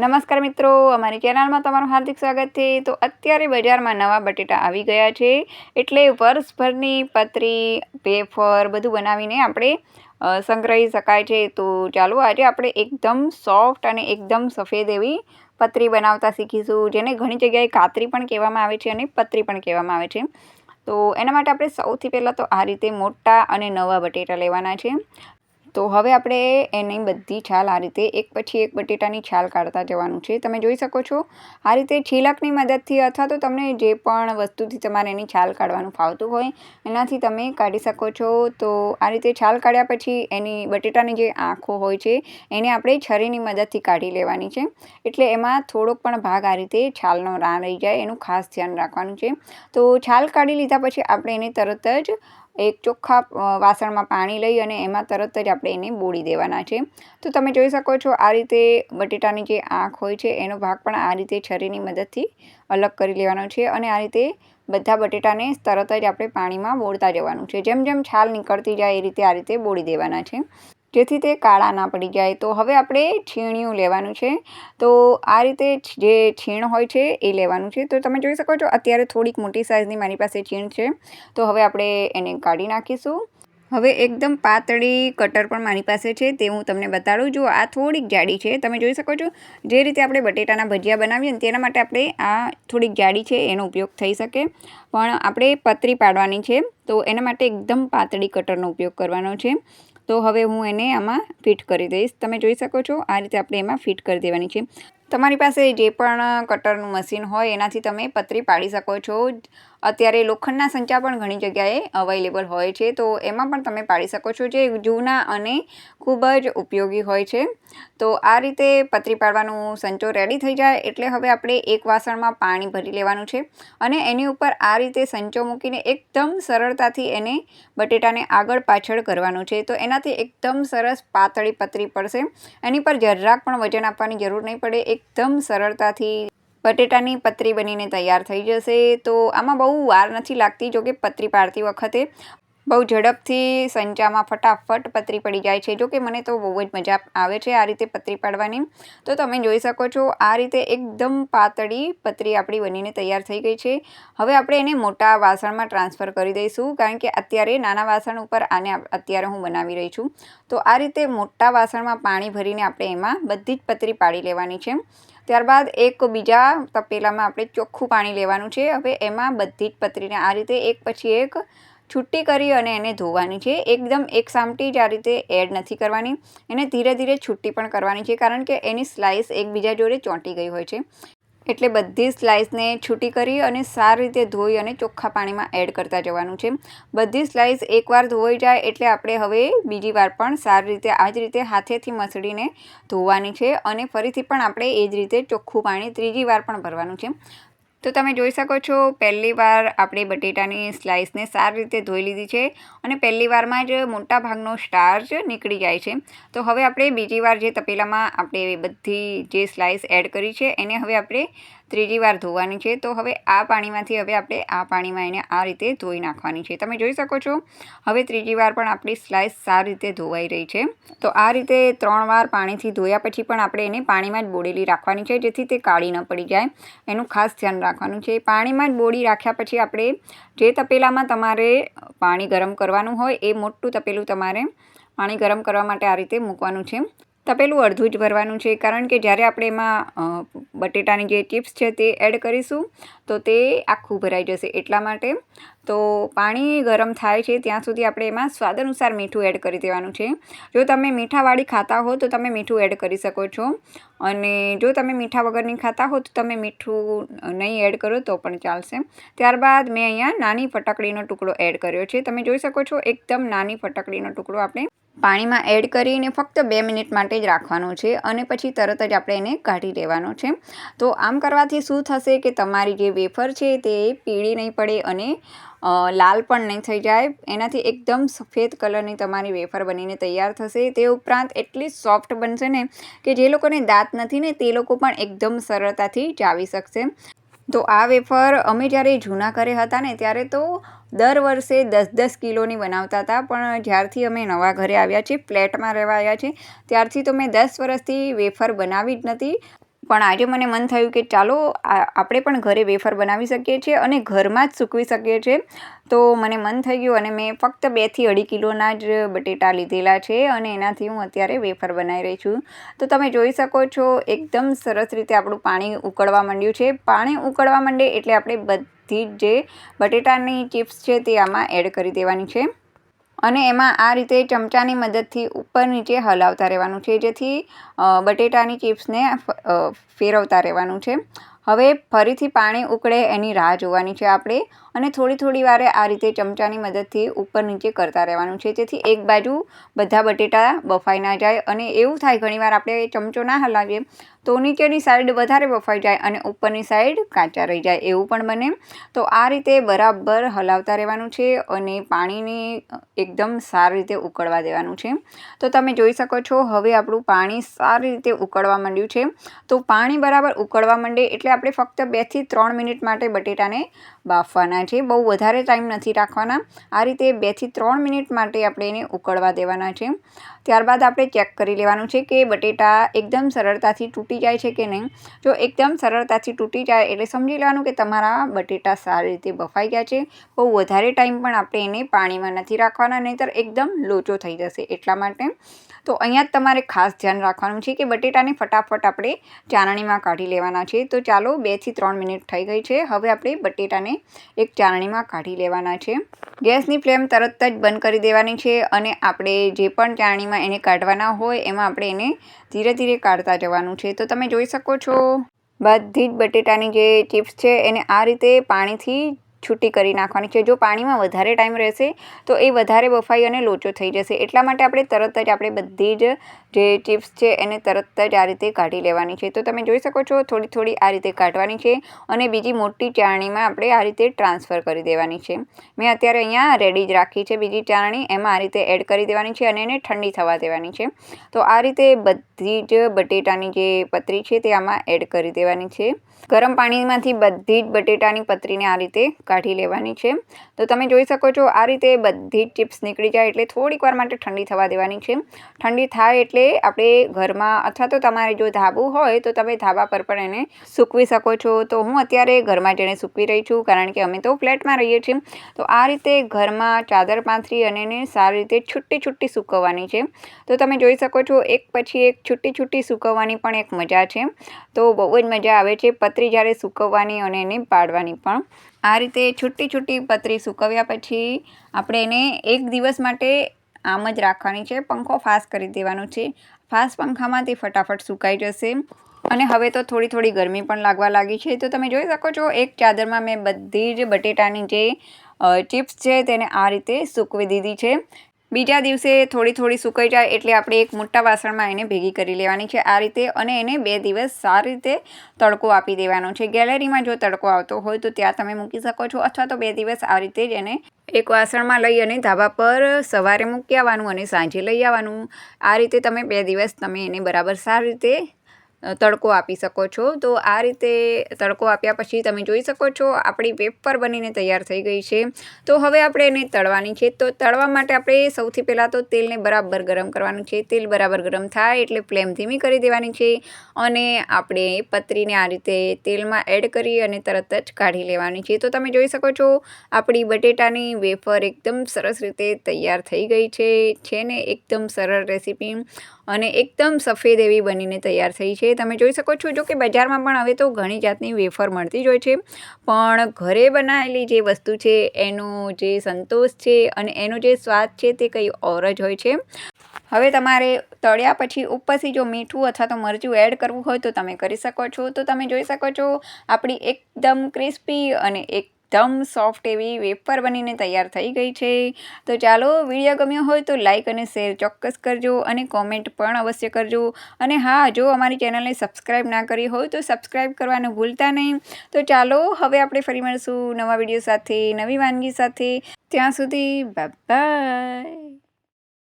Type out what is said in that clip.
નમસ્કાર મિત્રો, અમારી ચેનલમાં તમારું હાર્દિક સ્વાગત છે. તો અત્યારે બજારમાં નવા બટેટા આવી ગયા છે. એટલે વર્ષભરની પતરી, વેફર બધું બનાવીને આપણે સંગ્રહી શકાય છે. તો ચાલો આજે આપણે એકદમ સોફ્ટ અને એકદમ સફેદ એવી પતરી બનાવતા શીખીશું, જેને ઘણી જગ્યાએ કાતરી પણ કહેવામાં આવે છે અને પતરી પણ કહેવામાં આવે છે. તો એના માટે આપણે સૌથી પહેલાં તો આ રીતે મોટા અને નવા બટેટા લેવાના છે. તો હવે આપણે એની બધી છાલ આ રીતે એક પછી એક બટેટાની છાલ કાઢતા જવાનું છે. તમે જોઈ શકો છો, આ રીતે છીલકની મદદથી અથવા તો તમને જે પણ વસ્તુથી તમારે એની છાલ કાઢવાનું ફાવતું હોય, એનાથી તમે કાઢી શકો છો. તો આ રીતે છાલ કાઢ્યા પછી એની બટેટાની જે આંખો હોય છે, એને આપણે છરીની મદદથી કાઢી લેવાની છે. એટલે એમાં થોડોક પણ ભાગ આ રીતે છાલનો ના રહી જાય, એનું ખાસ ધ્યાન રાખવાનું છે. તો છાલ કાઢી લીધા પછી આપણે એને તરત જ એક ચોખ્ખા વાસણમાં પાણી લઈ અને એમાં તરત જ આપણે એને બોળી દેવાના છે. તો તમે જોઈ શકો છો આ રીતે બટેટાની જે આંખ હોય છે, એનો ભાગ પણ આ રીતે છરીની મદદથી અલગ કરી લેવાનો છે અને આ રીતે બધા બટેટાને તરત જ આપણે પાણીમાં બોળતા જવાનું છે. જેમ જેમ છાલ નીકળતી જાય એ રીતે આ રીતે બોળી દેવાના છે. જેથી તે કાળા ના પડી જાય. તો હવે આપણે છીણિયું લેવાનું છે. તો આ રીતે જે છીણ હોય છે એ લેવાનું છે. તો તમે જોઈ શકો છો અત્યારે થોડીક મોટી સાઇઝની મારી પાસે છીણ છે. તો હવે આપણે એને કાઢી નાખીશું. હવે એકદમ પાતળી કટર પણ મારી પાસે છે તે હું તમને બતાડું. જો આ થોડીક જાડી છે, તમે જોઈ શકો છો જે રીતે આપણે બટેટાના ભજીયા બનાવીએ ને તેના માટે આપણે આ થોડીક જાડી છે એનો ઉપયોગ થઈ શકે. પણ આપણે પતરી પાડવાની છે, તો એના માટે એકદમ પાતળી કટરનો ઉપયોગ કરવાનો છે. તો હવે હું એને આમાં ફિટ કરી દઈશ. તમે જોઈ શકો છો, આ રીતે આપણે એમાં ફિટ કરી દેવાની છે. તમારી પાસે જે પણ કટરનું મશીન હોય એનાથી તમે પતરી પાડી શકો છો. અત્યારે લોખંડના સંચા પણ ઘણી જગ્યાએ અવેલેબલ હોય છે, તો એમાં પણ તમે પાડી શકો છો જે જૂના અને ખૂબ જ ઉપયોગી હોય છે. તો આ રીતે પતરી પાડવાનું સંચો રેડી થઈ જાય એટલે હવે આપણે એક વાસણમાં પાણી ભરી લેવાનું છે અને એની ઉપર આ રીતે સંચો મૂકીને એકદમ સરળતાથી એને બટેટાને આગળ પાછળ કરવાનું છે. તો એનાથી એકદમ સરસ પાતળી પતરી પડશે. એની પર જરાક પણ વજન આપવાની જરૂર નહીં પડે. એકદમ સરળતાથી બટેટાની પતરી બનીને તૈયાર થઈ જશે. તો આમાં બહુ વાર નથી લાગતી, જોકે પતરી પાડતી વખતે. બહુ ઝડપથી સંચામાં ફટાફટ પતરી પડી જાય છે. જો કે મને તો બહુ જ મજા આવે છે આ રીતે પતરી પાડવાની. તો તમે જોઈ શકો છો, આ રીતે એકદમ પાતળી પતરી આપણી બનીને તૈયાર થઈ ગઈ છે. હવે આપણે એને મોટા વાસણમાં ટ્રાન્સફર કરી દઈશું, કારણ કે અત્યારે નાના વાસણ ઉપર આને અત્યારે હું બનાવી રહી છું. તો આ રીતે મોટા વાસણમાં પાણી ભરીને આપણે એમાં બધી જ પતરી પાડી લેવાની છે. ત્યારબાદ એક બીજા તપેલામાં આપણે ચોખ્ખું પાણી લેવાનું છે. હવે એમાં બધી જ પતરીને આ રીતે એક પછી એક છુટ્ટી કરી અને એને ધોવાની છે. એકદમ એક સામટી જ આ રીતે એડ નથી કરવાની. એને ધીરે ધીરે છુટ્ટી પણ કરવાની છે કારણ કે એની સ્લાઇસ એકબીજા જોડે ચોંટી ગઈ હોય છે. એટલે બધી સ્લાઇસને છૂટી કરી અને સારી રીતે ધોઈ અને ચોખ્ખા પાણીમાં એડ કરતા જવાનું છે. બધી સ્લાઇસ એકવાર ધોવાઈ જાય એટલે આપણે હવે બીજી વાર પણ સારી રીતે, આ જ રીતે હાથેથી મસળીને ધોવાની છે અને ફરીથી પણ આપણે એ જ રીતે ચોખ્ખું પાણી ત્રીજી વાર પણ ભરવાનું છે. તો તમે જોઈ શકો છો, પહેલી વાર આપણે બટેટાની સ્લાઇસને સારી રીતે ધોઈ લીધી છે અને પહેલી વારમાં જ મોટા ભાગનો સ્ટાર્ચ નીકળી જાય છે. તો હવે આપણે બીજી વાર જે તપેલામાં આપણે બધી જે સ્લાઇસ એડ કરી છે, એને હવે આપણે ત્રીજી વાર ધોવાની છે, તો હવે આ પાણીમાંથી હવે આપણે આ પાણીમાં એને આ રીતે ધોઈ નાખવાની છે. તમે જોઈ શકો છો, હવે ત્રીજી વાર પણ આપણી સ્લાઇસ સારી રીતે ધોવાઈ રહી છે. તો આ રીતે ત્રણ વાર પાણીથી ધોયા પછી પણ આપણે એને પાણીમાં જ બોળેલી રાખવાની છે, જેથી તે કાળી ન પડી જાય. એનું ખાસ ધ્યાન રાખવાનું છે. પાણીમાં જ બોળી રાખ્યા પછી આપણે જે તપેલામાં તમારે પાણી ગરમ કરવાનું હોય, એ મોટું તપેલું તમારે પાણી ગરમ કરવા માટે આ રીતે મૂકવાનું છે. તપેલું અડધું જ ભરવાનું છે. કારણ કે જ્યારે આપણે એમાં બટેટાની જે ચિપ્સ છે તે એડ કરીશું, તો તે આખું ભરાઈ જશે. એટલા માટે તો પાણી ગરમ થાય છે, ત્યાં સુધી આપણે એમાં સ્વાદ અનુસાર મીઠું એડ કરી દેવાનું છે. જો તમે મીઠાવાળી ખાતા હો, તો તમે મીઠું એડ કરી શકો છો. અને જો તમે મીઠા વગરની ખાતા હો, તો તમે મીઠું નહીં એડ કરો, તો પણ ચાલશે. ત્યારબાદ મેં અહીંયા નાની ફટકડીનો ટુકડો એડ કર્યો છે. તમે જોઈ શકો છો, એકદમ નાની ફટકડીનો ટુકડો આપણે પાણીમાં એડ કરીને ફક્ત બે મિનિટ માટે જ રાખવાનો છે અને પછી તરત જ આપણે એને કાઢી લેવાનો છે. તો આમ કરવાથી શું થશે કે તમારી જે વેફર છે તે પીળી નહીં પડે અને લાલ પણ નહીં થઈ જાય. એનાથી એકદમ સફેદ કલરની તમારી વેફર બનીને તૈયાર થશે. તે ઉપરાંત એટલી સોફ્ટ બનશે ને કે જે લોકોને દાંત નથી ને તે લોકો પણ એકદમ સરળતાથી ચાવી શકશે. તો આ વેફર અમે જ્યારે જૂના ઘરે હતા ને ત્યારે તો દર વર્ષે દસ દસ કિલોની બનાવતા હતા. પણ જ્યારથી અમે નવા ઘરે આવ્યા છીએ, ફ્લેટમાં રહેવા આવ્યા છીએ, ત્યારથી તો મેં દસ વર્ષથી વેફર બનાવી જ નથી. પણ આજે મને મન થયું કે ચાલો આપણે પણ ઘરે વેફર બનાવી શકીએ છીએ અને ઘરમાં જ સૂકવી શકીએ છીએ. તો મને મન થઈ ગયું અને મેં ફક્ત બેથી અઢી કિલોના જ બટેટા લીધેલા છે અને એનાથી હું અત્યારે વેફર બનાવી રહી છું. તો તમે જોઈ શકો છો એકદમ સરસ રીતે આપણું પાણી ઉકળવા માંડ્યું છે. પાણી ઉકળવા માંડે એટલે આપણે બધી જ બટેટાની ચિપ્સ છે તે આમાં એડ કરી દેવાની છે. અને એમાં આ રીતે ચમચાની મદદથી ઉપર નીચે હલાવતા રહેવાનું છે, જેથી બટેટાની ચિપ્સને ફેરવતા રહેવાનું છે. હવે ફરીથી પાણી ઉકળે એની રાહ જોવાની છે આપણે. અને થોડી થોડી વારે આ રીતે ચમચાની મદદથી ઉપર નીચે કરતા રહેવાનું છે. જેથી એક બાજુ બધા બટેટા બફાઈ ના જાય અને એવું થાય ઘણીવાર આપણે ચમચો ના હલાવીએ તો નીચેની સાઈડ વધારે બફાઈ જાય અને ઉપરની સાઈડ કાચા રહી જાય એવું પણ બને. તો આ રીતે બરાબર હલાવતા રહેવાનું છે અને પાણીને એકદમ સારી રીતે ઉકળવા દેવાનું છે. તો તમે જોઈ શકો છો હવે આપણું પાણી સારી રીતે ઉકળવા માંડ્યું છે. તો પાણી બરાબર ઉકળવા માંડે એટલે આપણે ફક્ત બેથી ત્રણ મિનિટ માટે બટેટાને બાફવાના છે. બહુ વધારે ટાઈમ નથી રાખવાના. આ રીતે બેથી ત્રણ મિનિટ માટે આપણે એને ઉકળવા દેવાના છે. ત્યારબાદ આપણે ચેક કરી લેવાનું છે કે બટેટા એકદમ સરળતાથી તૂટી જાય છે કે નહીં. જો એકદમ સરળતાથી તૂટી જાય એટલે સમજી લેવાનું કે તમારા બટેટા સારી રીતે બફાઈ ગયા છે. બહુ વધારે ટાઈમ પણ આપણે એને પાણીમાં નથી રાખવાના, નહીંતર એકદમ લોચો થઈ જશે એટલા માટે. તો અહીંયા જ તમારે ખાસ ધ્યાન રાખવાનું છે કે બટેટાને ફટાફટ આપણે ચારણીમાં કાઢી લેવાના છે. તો ચાલો બેથી ત્રણ મિનિટ થઈ ગઈ છે. હવે આપણે બટેટાને એક ચારણીમાં કાઢી લેવાના છે. ગેસની ફ્લેમ તરત જ બંધ કરી દેવાની છે અને આપણે જે પણ ચારણીમાં એને કાઢવાના હોય એમાં આપણે એને ધીરે ધીરે કાઢતા જવાનું છે. તો તમે જોઈ શકો છો, બધી જ બટેટાની જે ચિપ્સ છે એને આ રીતે પાણીથી છૂટી કરી નાખવાની છે. જો પાણીમાં વધારે ટાઈમ રહેશે, તો એ વધારે બફાઈ અને લોચો થઈ જશે. એટલા માટે આપણે તરત જ આપણે બધી જ જે ચિપ્સ છે, એને તરત જ આ રીતે કાઢી લેવાની છે. તો તમે જોઈ શકો છો, થોડી થોડી આ રીતે કાઢવાની છે અને બીજી મોટી ચારણીમાં આપણે આ રીતે ટ્રાન્સફર કરી દેવાની છે. મેં અત્યારે અહીંયા રેડી જ રાખી છે બીજી ચારણી. એમાં આ રીતે એડ કરી દેવાની છે અને એને ઠંડી થવા દેવાની છે. તો આ રીતે બધી જ બટેટાની જે પતરી છે તે આમાં એડ કરી દેવાની છે. ગરમ પાણીમાંથી બધી જ બટેટાની પતરીને આ રીતે કાઢી લેવાની છે. તો તમે જોઈ શકો છો, આ રીતે બધી જ ચિપ્સ નીકળી જાય એટલે થોડીક વાર માટે ઠંડી થવા દેવાની છે. ઠંડી થાય એટલે આપણે ઘરમાં અથવા તો તમારે જો ધાબું હોય તો તમે ધાબા પર પણ એને સૂકવી શકો છો. તો હું અત્યારે ઘરમાં જઈને સૂકવી રહી છું, કારણ કે અમે તો ફ્લેટમાં રહીએ છીએ. તો આ રીતે ઘરમાં ચાદર પાથરી અને એને સારી રીતે છુટ્ટી છુટ્ટી સૂકવવાની છે. તો તમે જોઈ શકો છો, એક પછી એક છુટ્ટી છુટ્ટી સૂકવવાની પણ એક મજા છે. તો બહુ જ મજા આવે છે, પતરી જ્યારે સૂકવવાની અને એને પાડવાની પણ. આ રીતે છૂટી છૂટી પતરી સૂકવ્યા પછી આપણે એને એક દિવસ માટે આમ જ રાખવાની છે. પંખો ફાસ્ટ કરી દેવાનો છે. ફાસ્ટ પંખામાં તે ફટાફટ સુકાઈ જશે અને હવે તો થોડી થોડી ગરમી પણ લાગવા લાગી છે. તો તમે જોઈ શકો છો, એક ચાદરમાં મેં બધી જ બટેટાની જે ચિપ્સ છે તેને આ રીતે સૂકવી દીધી છે. બીજા દિવસે થોડી થોડી સુકાઈ જાય એટલે આપણે એક મોટા વાસણમાં એને ભેગી કરી લેવાની છે આ રીતે અને એને બે દિવસ સારી રીતે તડકો આપી દેવાનો છે. ગેલેરીમાં જો તડકો આવતો હોય તો ત્યાં તમે મૂકી શકો છો અથવા તો બે દિવસ આ રીતે જ એને એક વાસણમાં લઈ અને ધાબા પર સવારે મૂકી આવવાનું અને સાંજે લઈ આવવાનું. આ રીતે તમે બે દિવસ તમે એને બરાબર સારી રીતે તડકો આપી શકો છો. તો આ રીતે તડકો આપ્યા પછી તમે જોઈ શકો છો, આપણી વેફર બનીને તૈયાર થઈ ગઈ છે. તો હવે આપણે એને તળવાની છે. તો તળવા માટે આપણે સૌથી પહેલાં તો તેલને બરાબર ગરમ કરવાનું છે. તેલ બરાબર ગરમ થાય એટલે ફ્લેમ ધીમી કરી દેવાની છે અને આપણે પતરીને આ રીતે તેલમાં એડ કરી અને તરત જ કાઢી લેવાની છે. તો તમે જોઈ શકો છો, આપણી બટેટાની વેફર એકદમ સરસ રીતે તૈયાર થઈ ગઈ છે. છે ને, એકદમ સરળ રેસીપી અને એકદમ સફેદ એવી બનીને તૈયાર થઈ છે તમે જોઈ શકો છો જો કે બજારમાં પણ હવે તો ઘણી જાતની વેફર મળતી જ હોય છે. પણ ઘરે બનાવેલી જે વસ્તુ છે, એનો જે સંતોષ છે અને એનો જે સ્વાદ છે તે કંઈ ઓર જ હોય છે. હવે તમારે તળ્યા પછી ઉપરથી જો મીઠું અથવા તો મરચું એડ કરવું હોય તો તમે કરી શકો છો. તો તમે જોઈ શકો છો, આપણી એકદમ ક્રિસ્પી અને એક એકદમ સોફ્ટ એવી વેફર બનીને તૈયાર થઈ ગઈ છે. તો ચાલો વીડિયો ગમ્યો હોય તો લાઇક અને શેર ચોક્કસ કરજો અને કોમેન્ટ પણ અવશ્ય કરજો. અને હા, જો અમારી ચેનલને સબસ્ક્રાઈબ ના કરી હોય તો સબસ્ક્રાઈબ કરવાનું ભૂલતા નહીં. તો ચાલો હવે આપણે ફરી મળીશું નવા વીડિયો સાથે, નવી વાનગી સાથે. ત્યાં સુધી બાય